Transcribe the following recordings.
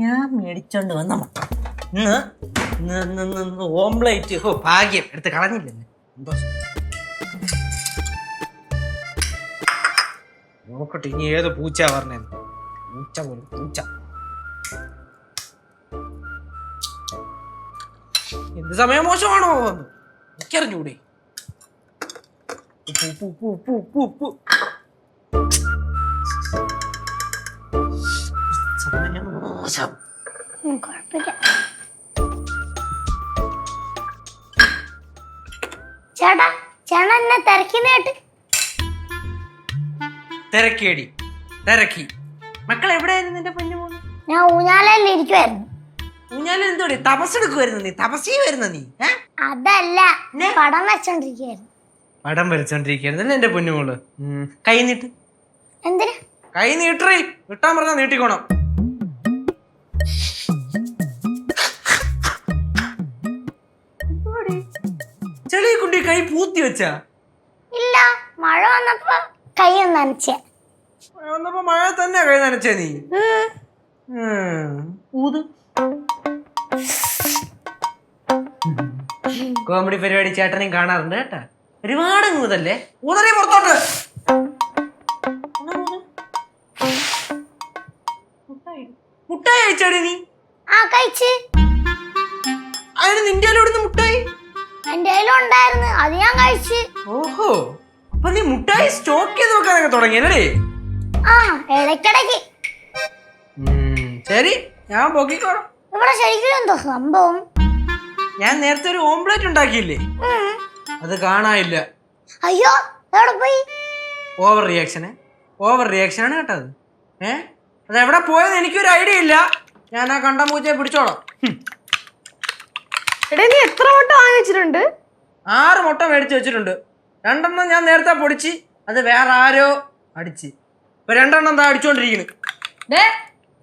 ഞാൻ മേടിച്ചോണ്ട് വന്ന ഓംപ്ലേറ്റ്. ഓ ഭാഗ്യം. എടുത്ത് കളഞ്ഞില്ലെന്ന് നോക്കട്ടെ ഇനി ഏത് പൂച്ച പറഞ്ഞത് പൂച്ച പോലും പൂച്ച. എന്ത് സമയം മോശമാണോ? എനിക്കറിഞ്ഞൂടെ. പൂ പൂ പൂ പൂ ഉപ്പ് കുഴപ്പമില്ല. ചേട്ടാ ചേട്ടൻ എന്നെ തിരക്കുന്ന കേട്ട്. തിരക്കിയടി തിരക്കി. മക്കൾ എവിടെയായിരുന്നു നിന്റെ പൊന്നു മോൾ? ഞാൻ ഊഞ്ഞാലയിൽ ഇരിക്കുമായിരുന്നു ഊഞ്ഞാലും എന്തോടി തപസ്സെടുക്കുമായിരുന്നു നീ? തപസ്സി വരുന്ന നീ? ഏ? അതല്ല പടം വെച്ചോണ്ടിരിക്കുകയായിരുന്നു പടം വരച്ചോണ്ടിരിക്കുകയായിരുന്നു എന്റെ പൊന്നുമോൾ. കൈ നീട്ട്. എന്തിനാ? കൈ നീട്ടറി. വിട്ടാൻ പറഞ്ഞാ നീട്ടിക്കോണം. ചെളിയെ കുണ്ടി കൈ പൂത്തി വെച്ചാ? ഇല്ല മഴ വന്നപ്പോ കൈ നനച്ച. മഴ വന്നപ്പോ മഴ തന്നെ കൈ നനച്ച നീ. ഊത്. കോമഡി പരിപാടി ചേട്ടനെയും കാണാറുണ്ട് കേട്ടാ. ഒരുപാട് ഊതല്ലേ? ഊതറി പുറത്തോട്ട്. അയച്ചാടി നീ? ആ കഴിച്ച്. അതിന് നിന്റെ ഇവിടുന്ന് മുട്ടായി? എന്റെ കയ്യിലും ഉണ്ടായിരുന്നു. അത് ഞാൻ കഴിച്ച്. ഓഹോ. അപ്പൊ നീ മുട്ടായി സ്റ്റോക്ക് ചെയ്ത് വെക്കാനൊക്കെ തുടങ്ങിയല്ലേ ആ ഇടയ്ക്കിടയ്ക്ക്. ശരി. ഞാൻ പൊക്കിക്കോളാം. ഇവിടെ ശരിക്കും എന്തോ സംഭവം. ഞാൻ നേരത്തെ ഒരു ഓംപ്ലേറ്റ് ഉണ്ടാക്കിയില്ലേ. അത് കാണാനില്ല. അയ്യോ എവിടെ പോയി? ഓവർ റിയാക്ഷന് ഓവർ റിയാക്ഷനാണ് കേട്ടത്. ഏ? അത് എവിടെ പോയെന്ന് എനിക്കൊരു ഐഡിയ ഇല്ല. ഞാൻ ആ കണ്ട പൂച്ചയെ പിടിച്ചോളാം. എടേ നീ എത്ര മുട്ട വാങ്ങിച്ചിട്ടുണ്ട് ആറ് മുട്ട മേടിച്ച് വെച്ചിട്ടുണ്ട്. രണ്ടെണ്ണം ഞാൻ നേരത്തെ പൊടിച്ച് അത് വേറെ ആരോ അടിച്ച്. ഇപ്പൊ രണ്ടെണ്ണം എന്താ അടിച്ചോണ്ടിരിക്കുന്നു.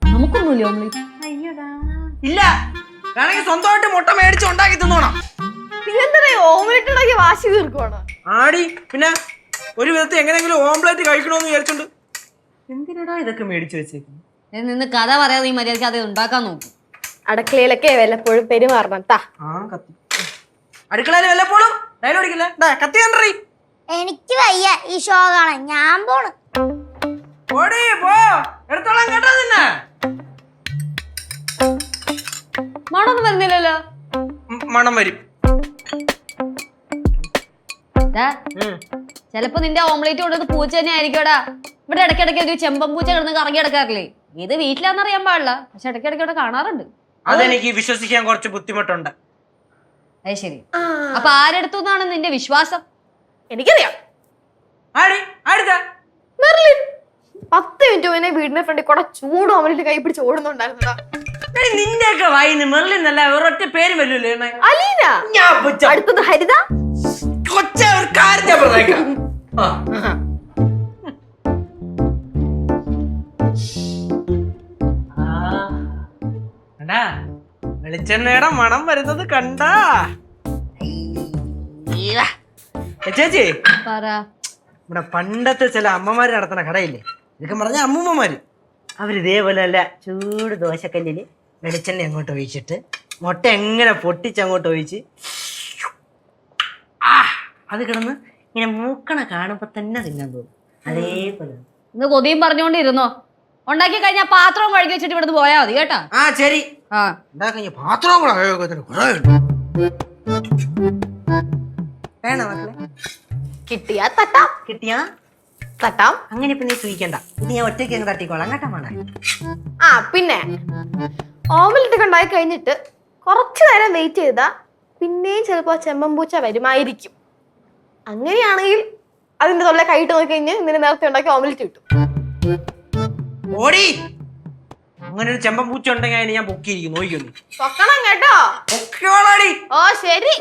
നമുക്കൊന്നുമില്ല ഓംലെറ്റ് ഇല്ല. വേണമെങ്കിൽ സ്വന്തമായിട്ട് മുട്ട മേടിച്ച് ഉണ്ടാക്കി തിന്നോണം. പിന്നെന്താ ഓംലെറ്റ് ഉണ്ടാക്കി വാശി തീർക്കുവാണ്? ആടി പിന്നെ ഒരു വിധത്തിൽ എങ്ങനെയെങ്കിലും ഓംപ്ലേറ്റ് കഴിക്കണമെന്ന് വിചാരിച്ചോണ്ട് എന്തിനടാ ഇതൊക്കെ മേടിച്ചു വെച്ചേക്കുന്നു? നിന്ന് കഥ പറയാതെ ഈ മര്യാദയ്ക്ക് അത് ഉണ്ടാക്കാൻ നോക്കും. അടുക്കളയിലൊക്കെ വല്ലപ്പോഴും പെരുമാറണം. താ ആ കത്തി. അടുക്കളയിൽ വല്ലപ്പോഴും ഡയലോഗ് അടിക്കില്ല ദാ, കത്തി കണ്ടറി. എനിക്ക് വയ്യ ഈ ഷോ കാണാൻ. ഞാൻ പോണ്. ഓടി പോ. എടുത്തോളാം കേട്ടോ നിന്നെ. മണമൊന്നും വരുന്നില്ലല്ലോ. ഉം, മണം വരും. ഡാ, ചെലപ്പോ നിന്റെ ഓംലേറ്റ് കൊണ്ടത് പൂച്ച തന്നെ ആയിരിക്കടാ ഇവിടെ ഇടയ്ക്കിടയ്ക്ക് ഒരു ചെമ്പൻ പൂച്ച കിടന്ന് കറങ്ങി കിടക്കാറില്ലേ ഇത് വീട്ടിലാന്നറിയാൻ പാടില്ല. പക്ഷെ ഇടയ്ക്ക് ഇടയ്ക്ക് ഇവിടെ കാണാറുണ്ട്. അതെനിക്ക് വിശ്വസിക്കാൻ കുറച്ച് ബുദ്ധിമുട്ടുണ്ട്. അത് ശരി. അപ്പൊ ആരെടുത്തു നിന്റെ വിശ്വാസം? എനിക്കറിയാം. മെർലിൻ. പത്ത് മിനിറ്റ് മുന്നേ വീടിന്റെ ഫ്രണ്ടിൽ കൂടെ ചൂട് ഓമലിട്ട് കൈ പിടിച്ച് ഓടുന്നുണ്ടായിരുന്നടാ നിന്റെയൊക്കെ വായിന്ന് മെറിലിൻ അല്ല ഒരൊറ്റ പേര് വല്ലൂല്ലേ അലീന. അടുത്തത് ഹരിത. കൊച്ചു ഒരു കാര്യം ഞാൻ പറഞ്ഞേക്കാം. വെളിച്ചെണ്ണയുടെ മണം വരുന്നത് കണ്ടാ? ചേച്ചി പറ. ഇവിടെ പണ്ടത്തെ ചില അമ്മമാര് നടത്തുന്ന കടയില്ലേ? ഇതൊക്കെ പറഞ്ഞ അമ്മൂമ്മമാര്. അവർ ഇതേപോലെ അല്ല ചൂട് ദോശക്കല്ലിൽ വെളിച്ചെണ്ണ അങ്ങോട്ട് ഒഴിച്ചിട്ട് മുട്ട എങ്ങനെ പൊട്ടിച്ച് അങ്ങോട്ട് ഒഴിച്ച് ആ അത് കിടന്ന് ഇങ്ങനെ മൂക്കണ കാണുമ്പോ തന്നെ തിന്നാൻ തോന്നും. അതേപോലെ. ഇന്ന് കൊതിയും പറഞ്ഞുകൊണ്ടിരുന്നോ? ഉണ്ടാക്കി കഴിഞ്ഞാൽ പാത്രവും കഴുകി വെച്ചിട്ട് ഇവിടുന്ന് പോയാ മതി കേട്ടോ? ആ ശരി. ആ. ഉണ്ടാക്കഞ്ഞ പാത്രവും കൂടെ ഉപയോഗത്തിന് കുറേ വേണോ മക്കളെ? കിട്ടിയാ തട്ടാം. കിട്ടിയാ? തട്ടാം. അങ്ങനെ ഇപ്പൊ നീ സൂയിക്കണ്ട ഇത് ഞാൻ ഒറ്റയ്ക്ക് അങ്ങ് തട്ടിക്കോളാം. കേട്ടോ മോളെ ആ പിന്നെ ഓമലിട്ട് കൊണ്ടായി ഉണ്ടായി കഴിഞ്ഞിട്ട് കുറച്ചു നേരം വെയിറ്റ് ചെയ്താ പിന്നെയും ചിലപ്പോ ചെമ്പമ്പൂച്ച വരുമായിരിക്കും. അങ്ങനെയാണെങ്കിൽ അതിന്റെ തൊള്ള കൈയിട്ട് നോക്കി കഴിഞ്ഞ് ഇന്നലെ നേരത്തെ ഉണ്ടാക്കി ഓമലിറ്റ് കിട്ടും. ഓടി. അങ്ങനെ ഒരു ചെമ്പൻ പൂച്ച ഉണ്ടെങ്കിൽ അതിന് ഞാൻ പൊക്കിയിരിക്കും നോക്കിയൊന്നു പൊക്കണം കേട്ടോ. പൊക്കിയോളാടി ഓ ശരി.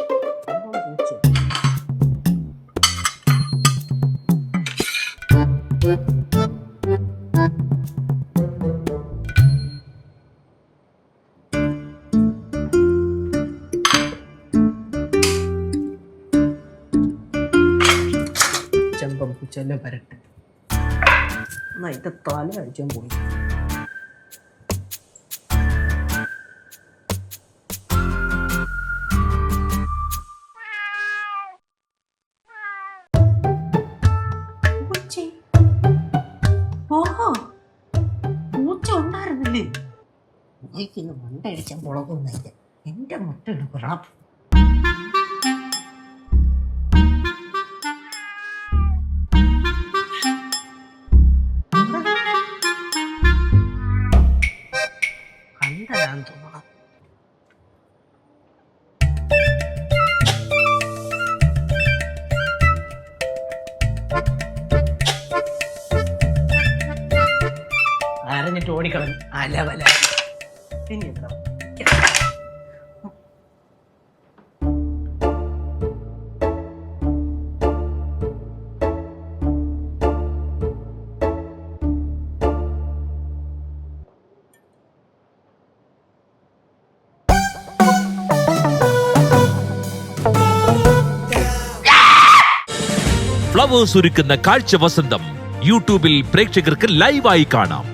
ചെമ്പൻ പൂച്ച എല്ലാം പരട്ടെ. എന്നാ ഇത് തല അടിച്ചാൻ പോയി. പൂച്ചേ ഓഹോ പൂച്ച ഉണ്ടായിരുന്നില്ലേ? പൂച്ചയ്ക്കിന്ന് മണ്ടടിച്ച മുളകൊന്നുമില്ല എന്റെ മുട്ടയുടെ കുറാപ്പ് കണ്ടതാന്ന് തോന്നണം. അരഞ്ഞിട്ട് ഓടിക്കളഞ്ഞു. അലവല എത്ര? ഫ്ലവേഴ്സ് ഒരുക്കുന്ന കാഴ്ച വസന്തം യൂട്യൂബിൽ പ്രേക്ഷകർക്ക് ലൈവായി കാണാം.